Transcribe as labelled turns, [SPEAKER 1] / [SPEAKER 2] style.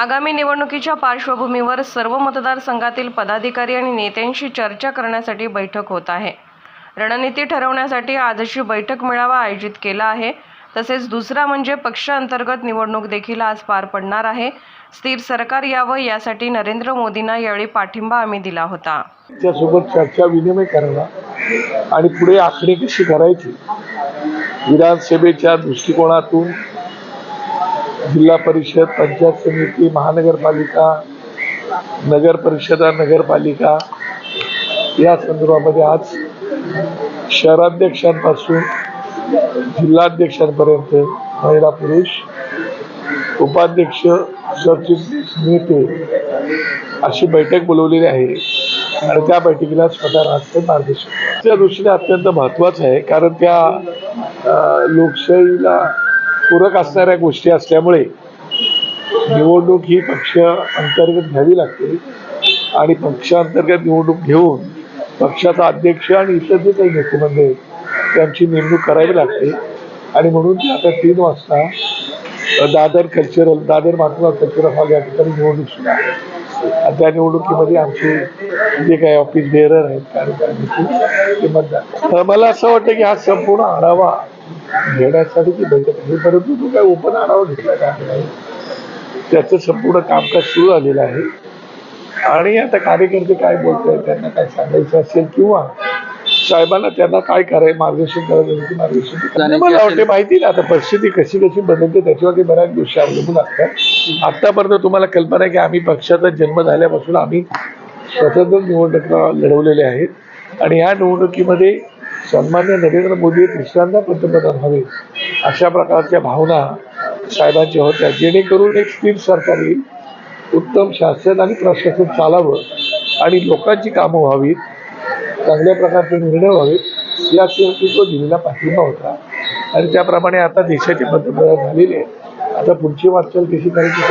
[SPEAKER 1] आगामी निवडणुकीच्या पार्श्वभूमीवर सर्व मतदारसंघातील पदाधिकारी आणि नेत्यांशी चर्चा करण्यासाठी बैठक होत आहे. रणनीती ठरवण्यासाठी आजची बैठक मेळावा आयोजित केला आहे. तसेच दुसरा म्हणजे पक्षांतर्गत निवडणूक देखील आज पार पडणार आहे. स्थिर सरकार यावं यासाठी नरेंद्र मोदींना यावेळी पाठिंबा आम्ही दिला होता.
[SPEAKER 2] त्यासोबत चर्चा विनिमय करावा आणि पुढे आखणी कशी करायची. विधानसभेच्या दृष्टिकोनातून जिल्हा परिषद पंचायत समिती महानगरपालिका नगर परिषदा नगरपालिका या संदर्भामध्ये आज शहराध्यक्षांपासून जिल्हाध्यक्षांपर्यंत महिला पुरुष उपाध्यक्ष सरचिटणीस नेते अशी बैठक बोलवलेली आहे. आणि त्या बैठकीला स्वतः राजकीय मार्गदर्शन त्या दृष्टीने अत्यंत महत्त्वाचं आहे कारण त्या लोकशाहीला पूरक असणाऱ्या गोष्टी असल्यामुळे निवडणूक ही पक्ष अंतर्गत घ्यावी लागते. आणि पक्षांतर्गत निवडणूक घेऊन पक्षाचा अध्यक्ष आणि इतर जे काही नेतेमंडळ आहेत त्यांची नेमणूक करावी लागते. आणि म्हणून ते आता तीन वाजता Dadar cultural Dadar Mahatma cultural hall या ठिकाणी निवडणूक सुरू आहे. आणि त्या निवडणुकीमध्ये आमचे जे काही ऑफिस बेअरर आहेत कार्यकारिणीचे ते मतदार मला असं वाटतं की हा संपूर्ण आढावा घेण्यासाठी बैठक आहे परंतु तो काय ओपन आढावा घेतला नाही त्याचं संपूर्ण कामकाज सुरू झालेलं आहे. आणि आता कार्यकर्ते काय बोलतायत त्यांना काय सांगायचं असेल किंवा साहेबांना त्यांना काय करायचं मार्गदर्शन करायचं मार्गदर्शन. मला वाटते माहिती ना आता परिस्थिती कशी कशी बदलते त्याच्यावरती बऱ्याच गोष्टी अवलंबून असतात. आतापर्यंत तुम्हाला कल्पना आहे की आम्ही पक्षाचा जन्म झाल्यापासून आम्ही स्वतंत्र निवडणुका लढवलेल्या आहेत. आणि या निवडणुकीमध्ये सन्मान्य नरेंद्र मोदी तिसऱ्यांदा पंतप्रधान व्हावे अशा प्रकारच्या भावना साहेबांच्या होत्या. जेणेकरून एक स्थिर सरकार येईल उत्तम शासन आणि प्रशासन चालावं आणि लोकांची कामं व्हावीत चांगल्या प्रकारचे निर्णय व्हावेत या तो दिलेला पाठिंबा होता. आणि त्याप्रमाणे आता देशाचे पंतप्रधान झालेले आता पुढची वाटचाल कशी करायची